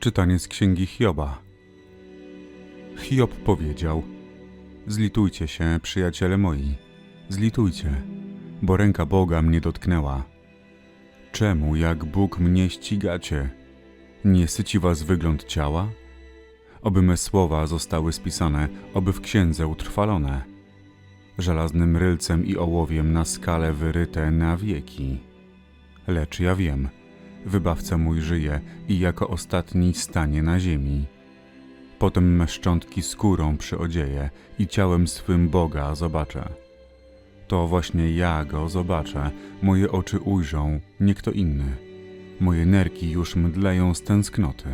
Czytanie z księgi Hioba. Hiob powiedział: Zlitujcie się, przyjaciele moi, zlitujcie, bo ręka Boga mnie dotknęła. Czemu, jak Bóg mnie ścigacie? Nie syci was wygląd ciała? Oby me słowa zostały spisane, oby w księdze utrwalone. Żelaznym rylcem i ołowiem na skale wyryte na wieki. Lecz ja wiem, wybawca mój żyje i jako ostatni stanie na ziemi. Potem me szczątki skórą przyodzieję i ciałem swym Boga zobaczę. To właśnie ja go zobaczę, moje oczy ujrzą, nie kto inny. Moje nerki już mdleją z tęsknoty.